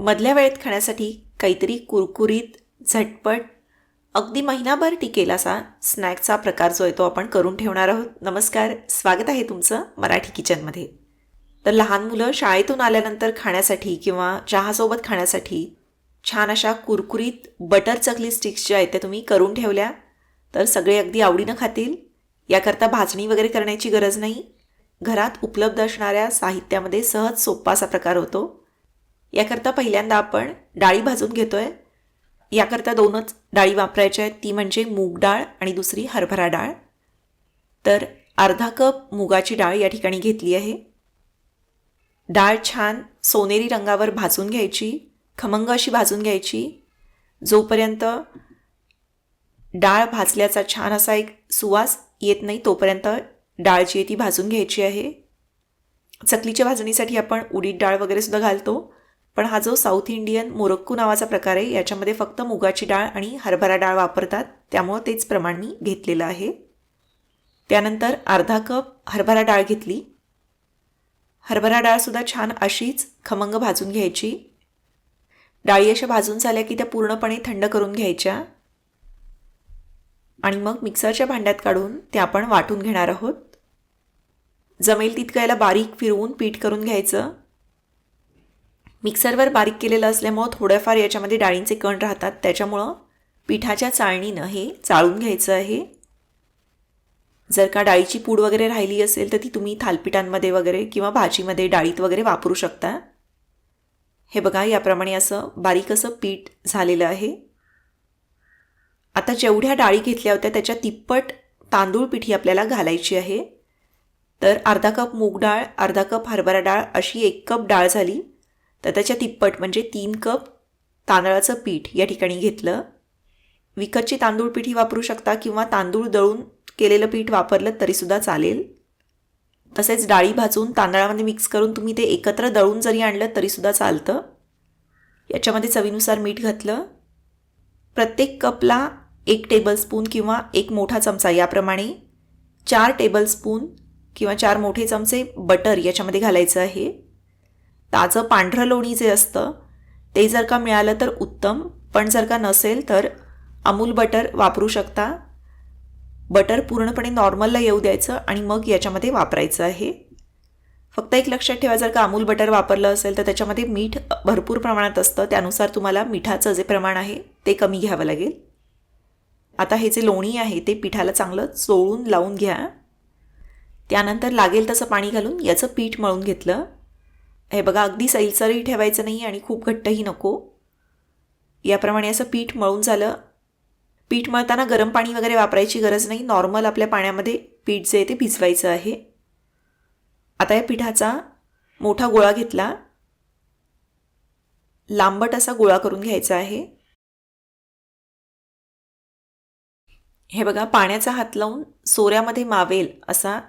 मधल्या वेळेत खाण्यासाठी काहीतरी कुरकुरीत झटपट अगदी महिनाभर टिकेल असा स्नॅक्सचा प्रकार जो आहे तो आपण करून ठेवणार आहोत. नमस्कार स्वागत आहे तुमचं मराठी किचनमध्ये. तर लहान मुलं शाळेतून आल्यानंतर खाण्यासाठी किंवा चहासोबत खाण्यासाठी छान अशा कुरकुरीत बटर चकली स्टिक्स ज्या आहेत त्या तुम्ही करून ठेवल्या. तर सगळे अगदी आवडीनं खातील. याकरता भाजणी वगैरे करण्याची गरज नाही. घरात उपलब्ध असणाऱ्या साहित्यामध्ये सहज सोपा असा प्रकार होतो. याकरता पहिल्यांदा आपण डाळी भाजून घेतोय. याकरता दोनच डाळी वापरायच्या आहेत. ती म्हणजे मूग डाळ आणि दुसरी हरभरा डाळ. तर अर्धा कप मुगाची डाळ या ठिकाणी घेतली आहे. डाळ छान सोनेरी रंगावर भाजून घ्यायची खमंग अशी भाजून घ्यायची. जोपर्यंत डाळ भाजल्याचा छान असा एक सुवास येत नाही तोपर्यंत डाळ जी आहे ती भाजून घ्यायची आहे. चकलीच्या भाजणीसाठी आपण उडीद डाळ वगैरे सुद्धा घालतो. पण हा जो साऊथ इंडियन मोरक्कू नावाचा प्रकार आहे याच्यामध्ये फक्त मुगाची डाळ आणि हरभरा डाळ वापरतात. त्यामुळं तेच प्रमाण मी घेतलेलं आहे. त्यानंतर अर्धा कप हरभरा डाळ घेतली. हरभरा डाळसुद्धा छान अशीच खमंग भाजून घ्यायची. डाळी अशा भाजून झाल्या की त्या पूर्णपणे थंड करून घ्यायच्या. आणि मग मिक्सरच्या भांड्यात काढून त्या आपण वाटून घेणार आहोत. जमेल तितकं याला बारीक फिरवून पीठ करून घ्यायचं. मिक्सरवर बारीक केलेलं असल्यामुळं थोड्याफार याच्यामध्ये डाळींचे कण राहतात. त्याच्यामुळं पिठाच्या चाळणीनं हे चाळून घ्यायचं आहे. जर का डाळीची पूड वगैरे राहिली असेल तर ती तुम्ही थालपिठांमध्ये वगैरे किंवा भाजीमध्ये डाळीत वगैरे वापरू शकता. हे बघा याप्रमाणे असं बारीक असं पीठ झालेलं आहे. आता जेवढ्या डाळी घेतल्या होत्या त्याच्या तिप्पट तांदूळ पिठी आपल्याला घालायची आहे. तर अर्धा कप मूग डाळ अर्धा कप हरभरा डाळ अशी एक कप डाळ झाली. तर त्याच्या तिप्पट म्हणजे तीन कप तांदळाचं पीठ या ठिकाणी घेतलं. विकतची तांदूळ पिठी वापरू शकता किंवा तांदूळ दळून केलेलं पीठ वापरलं तरीसुद्धा चालेल. तसेच डाळी भाजून तांदळामध्ये मिक्स करून तुम्ही ते एकत्र दळून जरी आणलं तरीसुद्धा चालतं. याच्यामध्ये चवीनुसार मीठ घातलं. प्रत्येक कपला एक टेबलस्पून किंवा एक मोठा चमचा याप्रमाणे चार टेबलस्पून किंवा चार मोठे चमचे बटर याच्यामध्ये घालायचं आहे. ताजं पांढरं लोणी जे असतं ते जर का मिळालं तर उत्तम पण जर का नसेल तर अमूल बटर वापरू शकता. बटर पूर्णपणे नॉर्मलला येऊ द्यायचं आणि मग याच्यामध्ये वापरायचं आहे. फक्त एक लक्षात ठेवा जर का अमूल बटर वापरलं असेल तर त्याच्यामध्ये मीठ भरपूर प्रमाणात असतं. त्यानुसार तुम्हाला मिठाचं जे प्रमाण आहे ते कमी घ्यावं लागेल. आता हे जे लोणी आहे ते पिठाला चांगलं चोळून लावून घ्या. त्यानंतर लागेल तसं पाणी घालून याचं पीठ मळून घेतलं. हे बघा अगदी सैलसरही ठेवायचं नाही आणि खूप घट्टही नको. याप्रमाणे असं पीठ मळून झालं. पीठ मळताना गरम पाणी वगैरे वापरायची गरज नाही. नॉर्मल आपल्या पाण्यामध्ये पीठ जे आहे ते भिजवायचं आहे. आता या पिठाचा मोठा गोळा घेतला. लांबट असा गोळा करून घ्यायचा आहे. हे बघा पाण्याचा हात लावून सोऱ्यामध्ये मावेल असा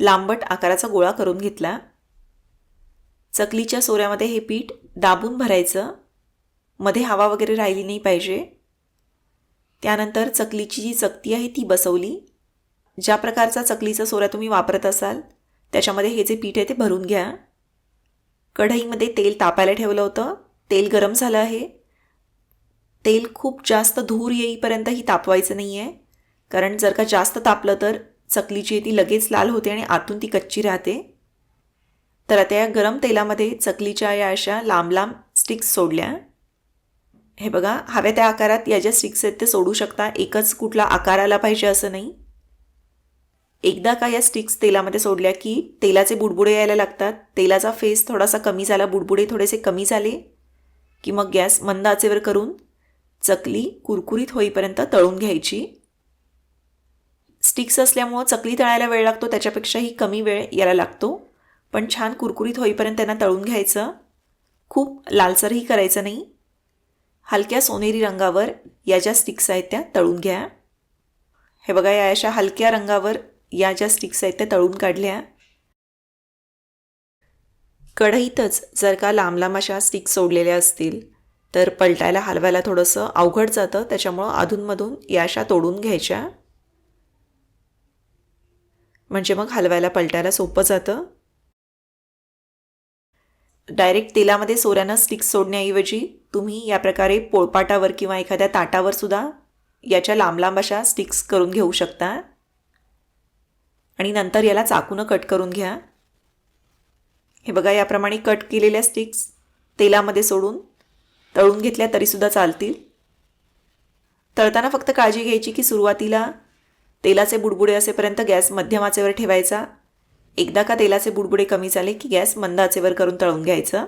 लांबट आकाराचा गोळा करून घेतला. चकलीच्या सोऱ्यामध्ये हे पीठ दाबून भरायचं. मध्ये हवा वगैरे राहिली नाही पाहिजे. त्यानंतर चकलीची जी चकती आहे ती बसवली. ज्या प्रकारचा चकलीचा सोऱ्या तुम्ही वापरत असाल त्याच्यामध्ये हे जे पीठ आहे ते भरून घ्या. कढईमध्ये तेल तापायला ठेवलं होतं. तेल गरम झालं आहे. तेल खूप जास्त धूर येईपर्यंत ही तापवायचं नाही आहे कारण जर का जास्त तापलं तर चकलीची ती लगेच लाल होते आणि आतून ती कच्ची राहते. तर आता या गरम तेलामध्ये चकलीच्या या अशा लांब लांब स्टिक्स सोडल्या. हे बघा हव्या त्या आकारात या ज्या स्टिक्स आहेत ते सोडू शकता. एकच कुठला आकार आला पाहिजे असं नाही. एकदा का या स्टिक्स तेलामध्ये सोडल्या की तेलाचे बुडबुडे यायला लागतात. तेलाचा फेस थोडासा कमी झाला बुडबुडे थोडेसे कमी झाले की मग गॅस मंद आचेवर करून चकली कुरकुरीत होईपर्यंत तळून घ्यायची. स्टिक्स असल्यामुळं चकली तळायला वेळ लागतो त्याच्यापेक्षाही कमी वेळ याला लागतो. पण छान कुरकुरीत होईपर्यंत त्यांना तळून घ्यायचं. खूप लालसरही करायचं नाही. हलक्या सोनेरी रंगावर या ज्या स्टिक्स आहेत त्या तळून घ्या. हे बघा या अशा हलक्या रंगावर या ज्या स्टिक्स आहेत त्या तळून काढल्या. कढईतच जर का लांब लांब अशा स्टिक्स सोडलेल्या असतील तर पलटायला हलवायला थोडंसं अवघड जातं. त्याच्यामुळं अधूनमधून या अशा तोडून घ्यायच्या. म्हणजे मग हलवायला पलटायला सोपं जातं. डायरेक्ट तेलामध्ये सोऱ्यानं स्टिक्स सोडण्याऐवजी तुम्ही या प्रकारे पोळपाटावर किंवा एखाद्या ताटावर सुद्धा याच्या लांब लांब अशा स्टिक्स करून घेऊ शकता. आणि नंतर याला चाकूनं कट करून घ्या. हे बघा याप्रमाणे कट केलेल्या स्टिक्स तेलामध्ये सोडून तळून घेतल्या तरीसुद्धा चालतील. तळताना फक्त काळजी घ्यायची की सुरुवातीला तेलाचे बुडबुडे असेपर्यंत गॅस मध्यम आचेवर ठेवायचा. एकदा का तेलाचे बुडबुडे कमी झाले की गॅस मंद आचेवर करून तळून घ्यायचं?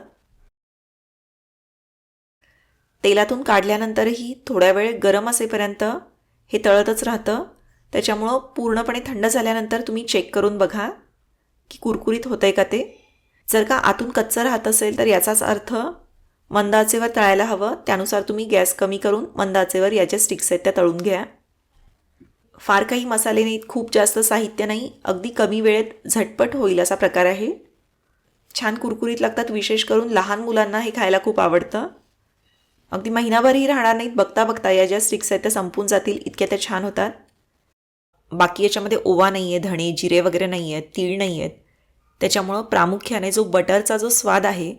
तेलातून काढल्यानंतरही थोड्या वेळ गरम असेपर्यंत हे तळतच राहतं. त्याच्यामुळं पूर्णपणे थंड झाल्यानंतर तुम्ही चेक करून बघा की कुरकुरीत होतं आहे का ते. जर का आतून कच्चं राहत असेल तर याचाच अर्थ मंदाचेवर तळायला हवं. त्यानुसार तुम्ही गॅस कमी करून मंदाचेवर याच्या स्टिक्स आहेत त्या तळून घ्या. फार काही मसाले नाहीत खूप जास्त साहित्य नाही. अगदी कमी वेळेत झटपट होईल असा प्रकार आहे. छान कुरकुरीत लागतात विशेष करून लहान मुलांना हे खायला खूप आवडतं. अगदी महिनाभरही राहणार नाहीत बघता बघता या ज्या स्टिक्स आहेत त्या संपून जातील इतक्या त्या छान होतात. बाकी याच्यामध्ये ओवा नाही आहे धणे जिरे वगैरे नाही आहेत तीळ नाही आहेत त्याच्यामुळं प्रामुख्याने जो बटरचा जो स्वाद आहे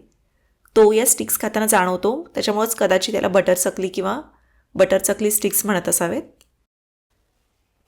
तो या स्टिक्स खाताना जाणवतो. त्याच्यामुळंच कदाचित त्याला बटर चकली किंवा बटर चकली स्टिक्स म्हणत असावेत.